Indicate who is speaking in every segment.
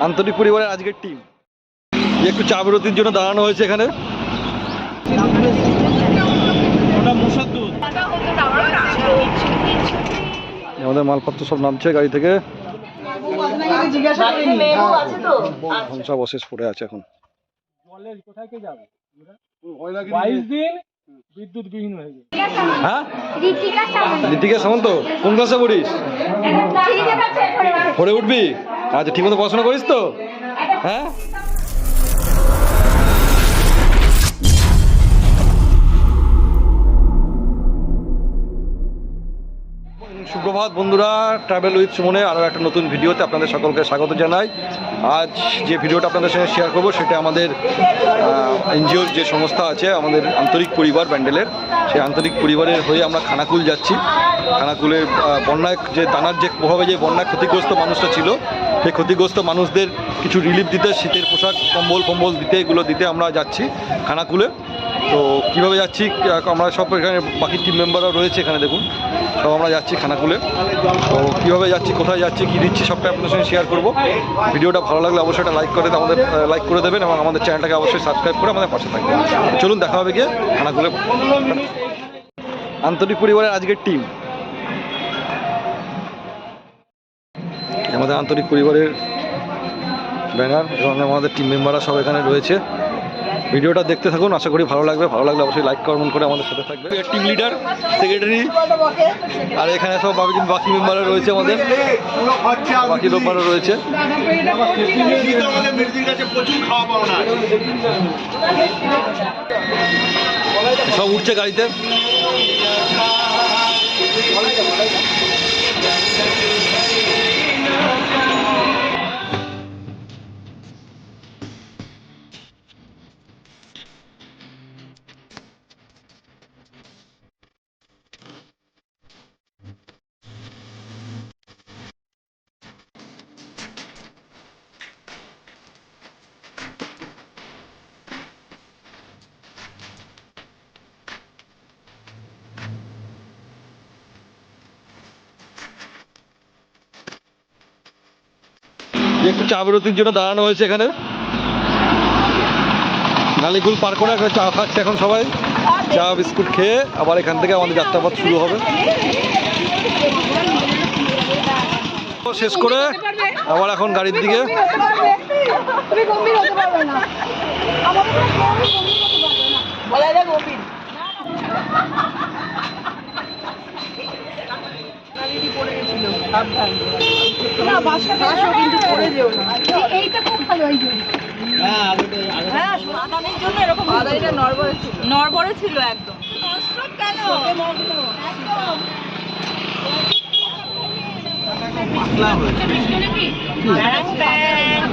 Speaker 1: আন্তরিক পরিবারের আজকের টিম একটু চা বিরতির জন্য দাঁড়ানো হয়েছে এখানে। আমাদের মালপত্র সব নামছে গাড়ি থেকে। সব অশেষ পড়ে আছে এখন।
Speaker 2: জলের কোথায় কে যাবে? দিন বিদ্যুৎ হয়ে গেছে।
Speaker 1: হ্যাঁ?
Speaker 3: ঋতিকা সামন্ত।
Speaker 1: কোন ক্লাসে পড়িস।
Speaker 3: পড়ে
Speaker 1: উঠবি? আচ্ছা ঠিক মতো পড়াশোনা করিস তো? হ্যাঁ? সুপ্রভাত বন্ধুরা ট্রাভেল উইথ সুমনে আরও একটা নতুন ভিডিওতে আপনাদের সকলকে স্বাগত জানাই। আজ যে ভিডিওটা আপনাদের সঙ্গে শেয়ার করব, সেটা আমাদের এনজিওর যে সংস্থা আছে, আমাদের আন্তরিক পরিবার ব্যান্ডেলের। সেই আন্তরিক পরিবারের হয়ে আমরা খানাকুল যাচ্ছি। খানাকুলের বন্যায় যে দানার যে প্রভাবে যে বন্যায় ক্ষতিগ্রস্ত মানুষটা ছিল সেই ক্ষতিগ্রস্ত মানুষদের কিছু রিলিফ দিতে, শীতের পোশাক, কম্বল ফম্বল দিতে, এগুলো দিতে আমরা যাচ্ছি খানাকুলে। তো কীভাবে যাচ্ছি আমরা সব এখানে বাকি টিম মেম্বাররাও রয়েছে এখানে, দেখুন। সব আমরা যাচ্ছি খানাকুলে। তো কীভাবে যাচ্ছি, কোথায় যাচ্ছি, কী দিচ্ছি, সবটা আপনাদের সঙ্গে শেয়ার করব। ভিডিওটা ভালো লাগলে অবশ্যই একটা লাইক করে আমাদের লাইক করে দেবেন এবং আমাদের চ্যানেলটাকে অবশ্যই সাবস্ক্রাইব করে আমাদের পাশে থাকবেন। চলুন, দেখা হবে গিয়ে খানাকুলে। আন্তরিক পরিবারের আজকের টিম আমাদের আন্তরিক পরিবারের ব্যানার এবং আমাদের টিম মেম্বাররা সব এখানে রয়েছে। ভিডিওটা দেখতে থাকুন আশা করি ভালো লাগবে। ভালো লাগলে অবশ্যই লাইক কমেন্ট করে আমাদের সাথে থাকবে টিম লিডার সেক্রেটারি আর এখানে সব বাকি বাকি মেম্বাররা রয়েছে আমাদের। বাকি মেম্বাররা রয়েছে। সব উঠছে গাড়িতে। Thank you. একটু চা বিরতির জন্য দাঁড়ানো হয়েছে এখানে। নালিগুল পার করে এখানে চা খাচ্ছে এখন সবাই। চা, বিস্কুট খেয়ে আবার এখান থেকে আমাদের যাত্রাপথ শুরু হবে। শেষ করে আবার এখন গাড়ির দিকে।
Speaker 3: না বাসও কিন্তু পড়ে যেও না। এইটা খুব ভালো এই যে।
Speaker 4: হ্যাঁ সাদানির জন্য এরকম
Speaker 3: নড়বড়ে ছিল।
Speaker 4: একদম।
Speaker 3: কেন একদম।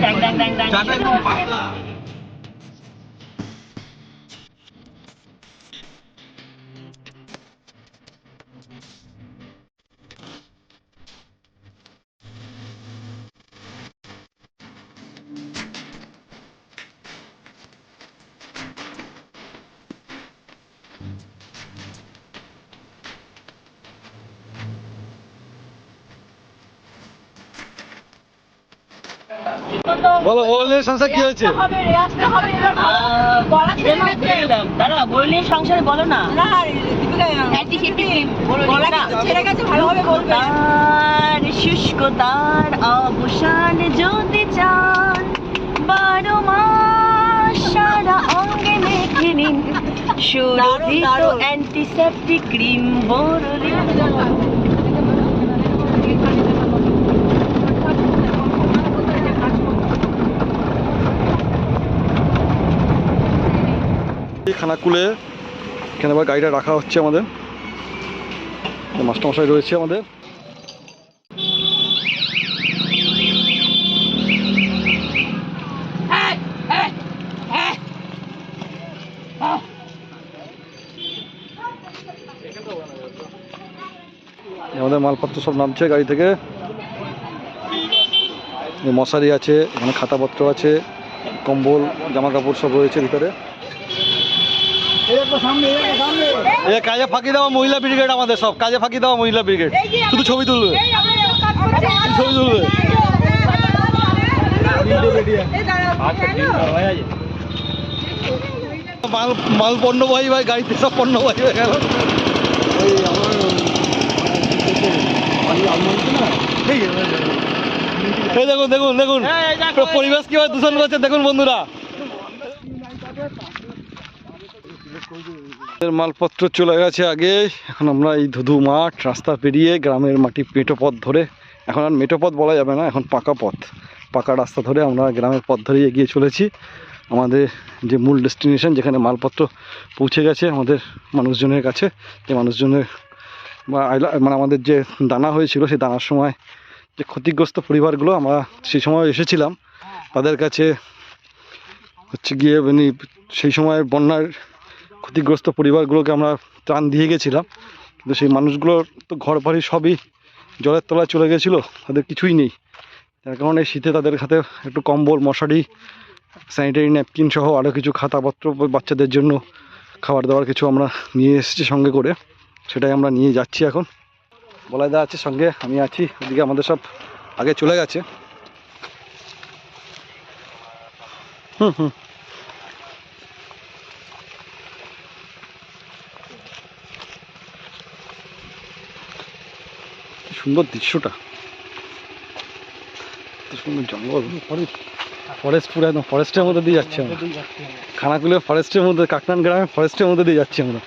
Speaker 4: ব্যাং ব্যাং,
Speaker 1: বলো বলে সংসার কি হয়েছে?
Speaker 4: সংসারে বলো না শুষ্ক তার অবসান যদি চান বারো মাস সারা অঙ্গে মেখে নিন।
Speaker 3: দারুণ।
Speaker 4: অ্যান্টিসেপটিক ক্রিম বরলিন
Speaker 1: খানাকুলে। এখানে আবার গাড়িটা রাখা হচ্ছে আমাদের। মাস্টারমশাই রয়েছে আমাদের। আমাদের মালপত্র সব নামছে গাড়ি থেকে। মশারি আছে, এখানে খাতাপত্র আছে, কম্বল জামা কাপড় সব রয়েছে ভিতরে। এ কাজে ফাঁকি দেওয়া মহিলা ব্রিগেড আমাদের সব কাজে ফাঁকি দেওয়া মহিলা ব্রিগেড। শুধু ছবি তুলবে। ছবি তুলবে। মাল মাল পণ্যবাহী ভাই গাড়িতে সব পণ্যবাহী হয়ে গেল। এই দেখুন দেখুন দেখুন। পরিবেশ কীভাবে দূষণ করছে দেখুন বন্ধুরা এর মালপত্র চলে গেছে আগে। এখন আমরা এই ধুধু মাঠ, রাস্তা পেরিয়ে গ্রামের মাটি মেটো পথ ধরে। এখন আর মেটো পথ বলা যাবে না, এখন পাকা পথ। পাকা রাস্তা ধরে আমরা গ্রামের পথ ধরে এগিয়ে চলেছি। আমাদের যে মূল ডেস্টিনেশন যেখানে মালপত্র পৌঁছে গেছে আমাদের মানুষজনের কাছে, যে মানুষজনের বা মানে আমাদের যে দানা হয়েছিল সেই দানার সময় যে ক্ষতিগ্রস্ত পরিবারগুলো, আমরা সেই সময় এসেছিলাম। তাদের কাছে হচ্ছে গিয়ে মানে সেই সময় বন্যার ক্ষতিগ্রস্ত পরিবারগুলোকে আমরা ত্রাণ দিয়ে গেছিলাম। কিন্তু সেই মানুষগুলোর তো ঘর বাড়ি সবই জলের তলায় চলে গেছিল, তাদের কিছুই নেই। তার কারণে শীতে তাদের হাতে একটু কম্বল, মশারি স্যানিটারি ন্যাপকিন সহ আরও কিছু খাতাপত্র বাচ্চাদের জন্য খাবার দাবার কিছু আমরা নিয়ে এসেছি সঙ্গে করে। সেটাই আমরা নিয়ে যাচ্ছি এখন। বলাই বলাইদা আছে সঙ্গে, আমি আছি, ওদিকে আমাদের সব আগে চলে গেছে। হুম হুম। সুন্দর দৃশ্যটা। সুন্দর জঙ্গল ফরেস্ট পুরো একদম ফরেস্টের মধ্যে দিয়ে যাচ্ছি আমরা। খানাকুলে ফরেস্টের মধ্যে কাকনান গ্রামে ফরেস্টের মধ্যে দিয়ে যাচ্ছি আমরা।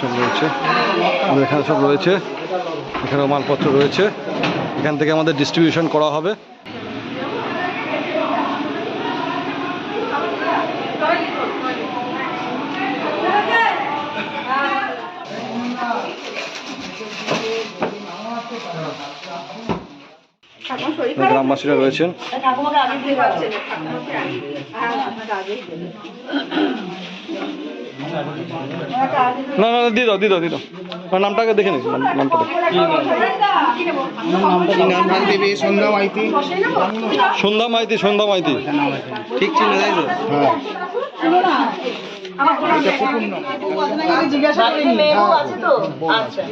Speaker 1: সব রয়েছে। এখানে সব রয়েছে। এখানেও মালপত্র রয়েছে। এখান থেকে আমাদের ডিস্ট্রিবিউশন করা হবে। গ্রামবাসীরা রয়েছেন। না না না, দিয়ে দাও দিয়ে দাও দিয়ে দাও নামটাকে দেখে নাম- নামটা
Speaker 5: সন্ধ্যা মাইতি
Speaker 1: সন্ধ্যা মাইতি সন্ধ্যা মাইতি।
Speaker 5: ঠিক ছিল তাই তো? হ্যাঁ।
Speaker 3: জিজ্ঞাসা আছে তো? আচ্ছা।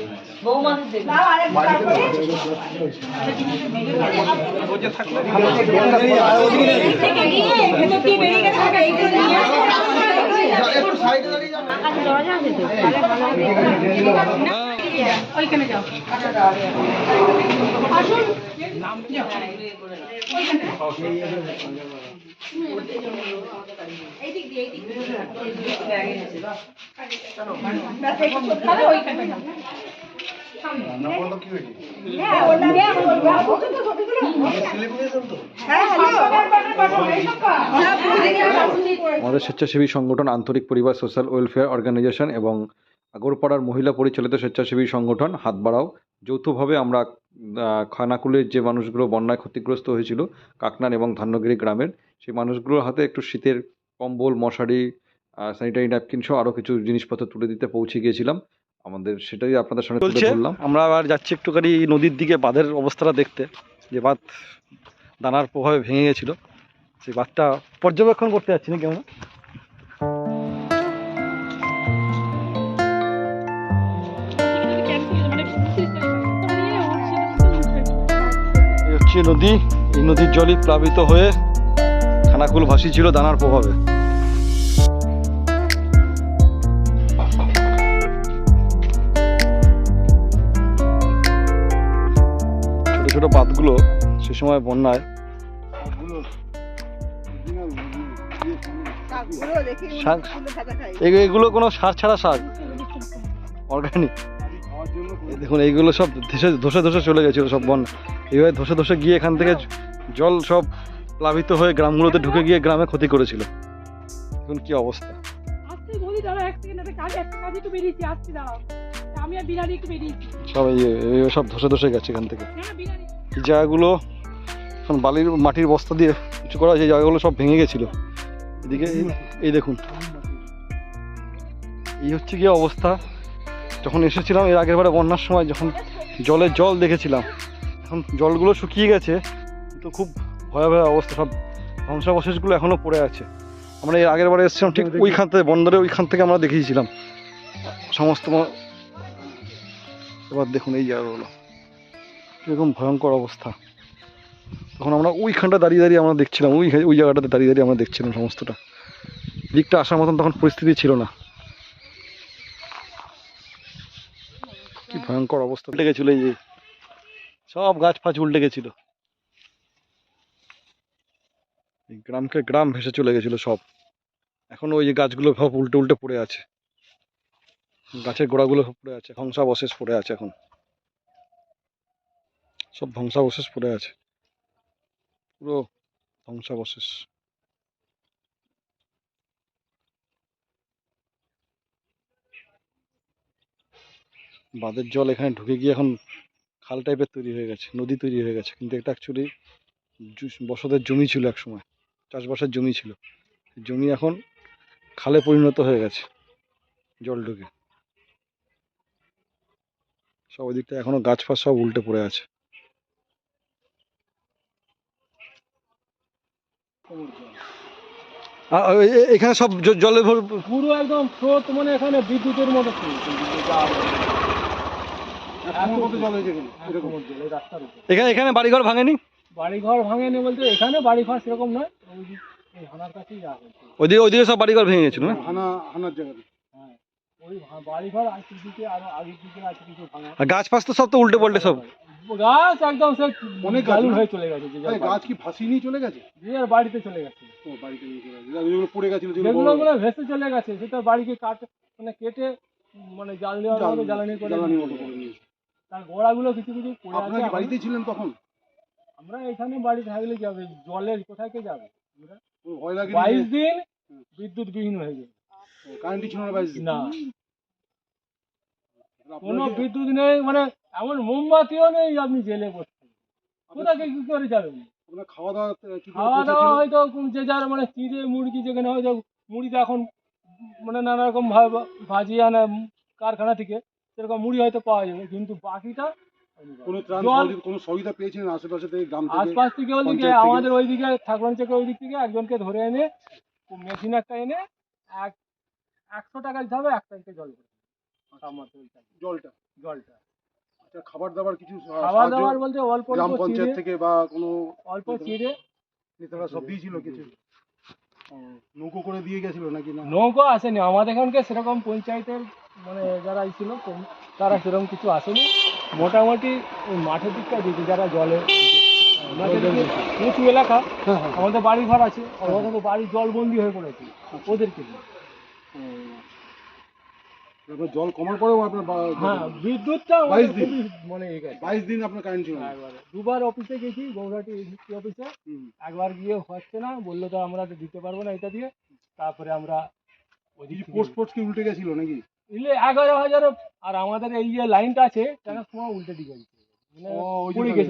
Speaker 3: ওইখানে যাও আসুন এই তাহলে ওইখানে
Speaker 1: আমাদের স্বেচ্ছাসেবী সংগঠন আন্তরিক পরিবার সোশ্যাল ওয়েলফেয়ার অর্গানাইজেশন এবং আগরপাড়ার মহিলা পরিচালিত স্বেচ্ছাসেবী সংগঠন হাত বাড়াও যৌথভাবে আমরা খানাকুলের যে মানুষগুলো বন্যায় ক্ষতিগ্রস্ত হয়েছিল, কাকনান এবং ধান্যগিরি গ্রামের, সেই মানুষগুলোর হাতে একটু শীতের কম্বল, মশারি স্যানিটারি, ন্যাপকিন সহ আরও কিছু জিনিসপত্র তুলে দিতে পৌঁছে গিয়েছিলাম। আমাদের সেটাই আপনাদের সঙ্গে তুলে ধরলাম। আমরা আবার যাচ্ছি একটুখানি নদীর দিকে বাঁধের অবস্থাটা দেখতে। যে বাঁধ দানার প্রভাবে ভেঙে গেছিল সেই বাঁধটা পর্যবেক্ষণ করতে যাচ্ছি না কেমন হচ্ছে নদী। এই নদীর জলই প্লাবিত হয়ে খানাকুল ভাসি ছিল দানার প্রভাবে। ছোট বাঁধগুলো সে সময় বন্যায় শাক এগু- এগুলো কোনো সার ছাড়া শাক। অর্গানিক দেখুন, এইগুলো সব ধসে ধসে ধসে চলে গেছিল সব বন এইভাবে ধসে ধসে গিয়ে এখান থেকে জল সব প্লাবিত হয়ে গ্রামগুলোতে ঢুকে গিয়ে গ্রামে ক্ষতি করেছিল। এখন কি অবস্থা।
Speaker 6: আমি আর বিরানি একটু বেরিয়েছি
Speaker 1: সব এই এই সব ধসে ধসে গেছে এখান থেকে। এই জায়গাগুলো এখন বালির মাটির বস্তা দিয়ে কিছু করা যে জায়গাগুলো সব ভেঙে গেছিল। এদিকে এই- এই দেখুন। এই হচ্ছে গিয়ে অবস্থা। যখন এসেছিলাম এর আগের বারে বন্যার সময় যখন জলের জল দেখেছিলাম এখন জলগুলো শুকিয়ে গেছে কিন্তু খুব ভয়াবহ অবস্থা সব ধ্বংসাবশেষগুলো এখনও পড়ে আছে। আমরা এর আগের বারে এসেছিলাম ঠিক ওইখান থেকে বন্দরে ওইখান থেকে আমরা দেখিয়েছিলাম। সমস্ত এবার দেখুন এই জায়গাগুলো। কীরকম ভয়ঙ্কর অবস্থা। তখন আমরা ওইখানটা দাঁড়িয়ে দাঁড়িয়ে আমরা দেখছিলাম, ওই ওই জায়গাটাতে দাঁড়িয়ে দাঁড়িয়ে আমরা দেখছিলাম সমস্তটা। দিকটা আসার মতন তখন পরিস্থিতি ছিল না। কি ভয়ঙ্কর অবস্থা। উল্টে গেছিল এই যে, সব গাছ ফাছ উল্টে গেছিল। গ্রামকে গ্রাম ভেসে চলে গেছিল সব। এখন ওই যে গাছগুলো সব উল্টে উল্টে পড়ে আছে। গাছের গোড়াগুলো পড়ে আছে, ধ্বংসাবশেষ পড়ে আছে এখন। সব ধ্বংসাবশেষ পড়ে আছে। পুরো ধ্বংসাবশেষ। বাঁধের জল এখানে ঢুকে গিয়ে এখন খাল টাইপের তৈরি হয়ে গেছে, নদী তৈরি হয়ে গেছে। কিন্তু এটা অ্যাকচুয়ালি বসতের জমি ছিল এক সময় চাষবাসের জমি ছিল। জমি এখন খালে পরিণত হয়ে গেছে, জল ঢুকে। সব ওদিকটা এখনও গাছ ফাছ সব উল্টে পড়ে আছে। এখানে সব জলে ভর
Speaker 2: পুরো একদম স্রোত মানে এখানে বিদ্যুতের মতো
Speaker 1: এখানে এখানে? বাড়িঘর ভাঙেনি?
Speaker 2: বাড়ি ঘর ভাঙেনি বলতে এখানে বাড়ি ঘর সেরকম নয়।
Speaker 1: ওইদিকে ওইদিকে সব বাড়িঘর ভেঙে গেছিল না?
Speaker 5: হানা হানার জায়গাতে।
Speaker 1: গাছ ফাছ তো সব তো উল্টে পাল্টে সব।
Speaker 2: গাছ একদম সে
Speaker 5: অনেক গাছ
Speaker 2: গালুর হয়ে চলে গেছে
Speaker 5: আরে গাছ কি ভাসিয়ে নিয়ে চলে গেছে?
Speaker 2: যার বাড়িতে চলে গেছে।
Speaker 5: ও বাড়িতে নিয়ে চলে গেছে। যেগুলো পড়ে গেছিল যেগুলো
Speaker 2: যেগুলো গুলো ভেসে চলে গেছে সেটা বাড়িকে কাট মানে কেটে মানে জাল দেওয়া হবে জ্বালানি করে
Speaker 5: জ্বালানি মতো করে নিয়েছে।
Speaker 2: তার গোড়াগুলো কিছু কিছু পড়ে আছে
Speaker 5: কি বাড়িতেই ছিলেন তখন?
Speaker 2: আমরা এখানে বাড়ি থাকলে যাবে জলের কোথায় কে যাবে? বাইশ দিন বিদ্যুৎ বিহীন হয়ে যাবে।
Speaker 5: কারেন্টই ছিল না বাইশ দিন।
Speaker 2: না। কোনো বিদ্যুৎ নেই মানে এমন মোমবাতিও নেই আপনি জেলে বসছেন কোথাকে কি করে যাবেন?
Speaker 5: খাওয়া দাওয়া
Speaker 2: খাওয়া দাওয়া হয়তো যে যার মানে চিড়ে মুরগি যেখানে হয়তো মুড়িটা এখন মানে নানা রকম ভাবে ভাজি আনে কারখানা থেকে সেরকম মুড়ি হয়তো পাওয়া যাবে কিন্তু বাকিটা
Speaker 5: কোনো ত্রাণ সহযোগিতা- আশেপাশে থেকে গ্রাম থেকে?
Speaker 2: আশপাশ থেকে ওইদিকে আমাদের ওইদিকে ঠাকুরান থেকে একজনকে ধরে এনে মেশিন একটা এনে এক একশো টাকা দিতে হবে এক ট্যাঙ্কে জল
Speaker 5: জলটা
Speaker 2: জলটা।
Speaker 5: আচ্ছা খাবার দাবার কিছু সাহায্য
Speaker 2: দাওয়ার বলতে অল্প
Speaker 5: গ্রাম পঞ্চায়েত থেকে বা কোনো
Speaker 2: অল্প চিড়ে।
Speaker 5: নেতারা সব দিয়েছিল কিছু? নৌকো করে দিয়ে গেছিল নাকি না?
Speaker 2: নৌকো আসেনি। আমাদের এখানকে সেরকম পঞ্চায়েতের মানে যারা ছিল তারা সেরকম কিছু আসেনি। মোটামুটি মাঠের দিকটা দিয়েছে যারা জলে উঁচু এলাকা।
Speaker 5: হ্যাঁ হ্যাঁ।
Speaker 2: আমাদের বাড়ি ঘর আছে আমাদের বাড়ি জলবন্দি হয়ে পড়েছে। ওদেরকে দিয়ে।
Speaker 5: তারপর জল কমার পরেও আপনার
Speaker 2: হ্যাঁ বিদ্যুৎটা
Speaker 5: বাইশ দিন।
Speaker 2: মানে
Speaker 5: বাইশ দিন আপনার কারেন্ট ছিল
Speaker 2: একবারে। দুবার অফিসে গেছি গৌহাটি এসডিসি অফিসে একবার গিয়ে হচ্ছে না বলল তো আমরা দিতে পারব না এটা দিয়ে। তারপরে আমরা
Speaker 5: পোস্ট পোস্ট কি উল্টে গেছিল নাকি?
Speaker 2: ইলে এগারো হাজার আর আমাদের এই যে লাইনটা আছে ট্রান্সফর্মার সময় উল্টে দিকে গেছে।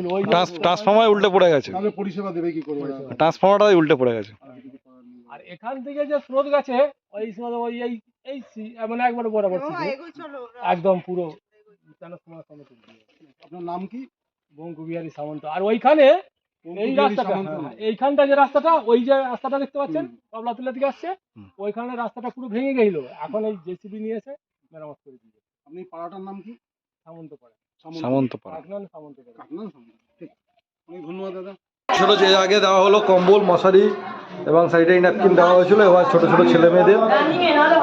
Speaker 2: মানে
Speaker 1: ট্রান্সফর্মার উল্টে পড়ে গেছে।
Speaker 5: পরিষেবা দেবে কি করে ওরা?
Speaker 1: ট্রান্সফর্মারটাই উল্টে পড়ে গেছে।
Speaker 2: আর এখান থেকে যে স্রোত গেছে ওই সময় ওই এই সি- মানে একবার বরাবর একদম পুরো
Speaker 5: আপনার নাম কি?
Speaker 2: বঙ্কুবিহারী সামন্ত। আর ওইখানে এই রাস্তাটা
Speaker 5: সামন্ত।
Speaker 2: হ্যাঁ, এইখানটা যে রাস্তাটা ওই যে রাস্তাটা দেখতে পাচ্ছেন পাবলাতুলা থেকে আসছে। ওইখানে রাস্তাটা পুরো ভেঙে গেছিল এখন এই জেসিবি নিয়ে এসে মেরামত করে দিয়েছে।
Speaker 5: আপনি পাড়াটার নাম কি?
Speaker 2: সামন্ত পাড়া। সামন্ত। পাড়া।
Speaker 5: সামন্ত। ঠিক। অনেক ধন্যবাদ দাদা।
Speaker 1: ছোট যে আগে দেওয়া হলো কম্বল মশারি এবং স্যানিটারি ন্যাপকিন দেওয়া হয়েছিল, এবার ছোট ছোট ছেলে মেয়েদের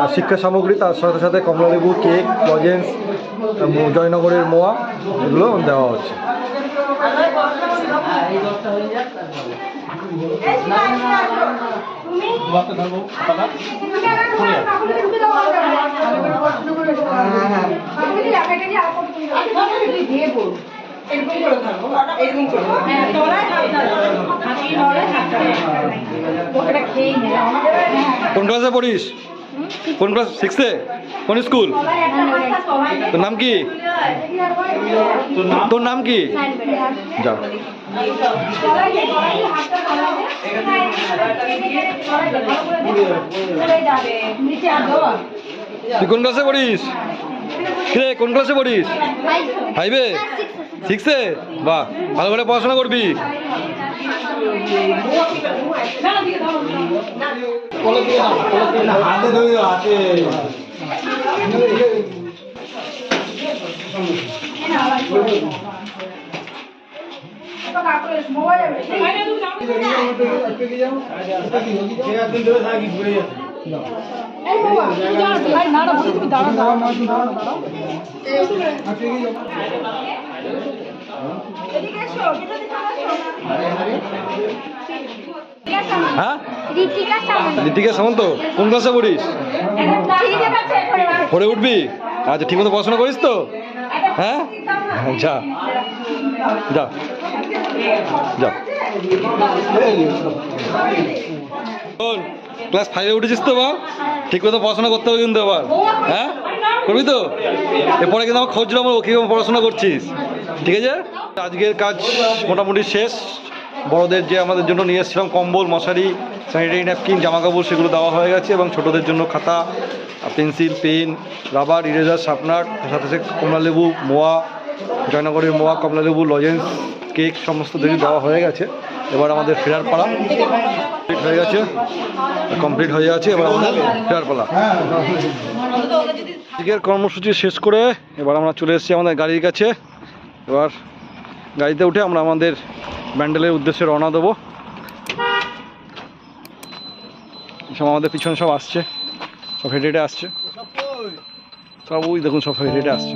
Speaker 1: আর শিক্ষা সামগ্রী, তার সাথে সাথে কমলালেবু, কেক লজেন্স জয়নগরের মোয়া, এগুলো দেওয়া হচ্ছে।
Speaker 3: এরকম করে ধরো এরকম করে হ্যাঁ তলায় হাত ধরো হাতি ধরে হাত ধরে ওটা খেয়ে নে।
Speaker 1: কোন ক্লাসে পড়িস? কোন ক্লাস? সিক্সে কোন স্কুল? তোর নাম কি? তোর নাম? কি? যা তুই কোন ক্লাসে পড়িস? কোন ক্লাসে পড়িস? ফাইভে সিক্সে বাহ ভালো করে পড়াশোনা করবি।
Speaker 6: দাঁড়া দাঁড়া দাঁড়া
Speaker 1: হ্যাঁ?
Speaker 3: ঋতিকা সামন্ত।
Speaker 1: কোন ক্লাসে পড়িস? পড়ে উঠবি? আচ্ছা ঠিকমতো পড়াশোনা করিস তো? হ্যাঁ? যা। যা। যা। ক্লাস ফাইভে উঠেছিস তো বা ঠিক মতো পড়াশোনা করতে হবে কিন্তু আবার। হ্যাঁ? করবি তো? এরপরে কিন্তু আমার খোঁজ নেব কীরকম পড়াশোনা করছিস। ঠিক আছে? আজকের কাজ মোটামুটি শেষ। বড়দের যে আমাদের জন্য নিয়ে এসেছিলাম কম্বল, মশারি স্যানিটারি ন্যাপকিন জামা কাপড় সেগুলো দেওয়া হয়ে গেছে এবং ছোটদের জন্য খাতা, pencil, pen, rubber, eraser sharpener সাথে সাথে কমলালেবু মোয়া, জয়নগরের মোয়া কমলালেবু লজেন্স, কেক, সমস্ত কিছু দেওয়া হয়ে গেছে। এবার আমাদের ফেরার পালা। কমপ্লিট হয়ে গেছে। কমপ্লিট হয়ে গেছে। এবার আমাদের ফেরার পালা। আজকের কর্মসূচি শেষ করে এবার আমরা চলে এসেছি আমাদের গাড়ির কাছে। এবার গাড়িতে উঠে আমরা আমাদের ব্যান্ডেলের উদ্দেশ্যে রওনা দেবো। সব আমাদের পিছনে সব আসছে, সব হেঁটে হেঁটে আসছে। সব ওই দেখুন, সব হেঁটে হেঁটে আসছে।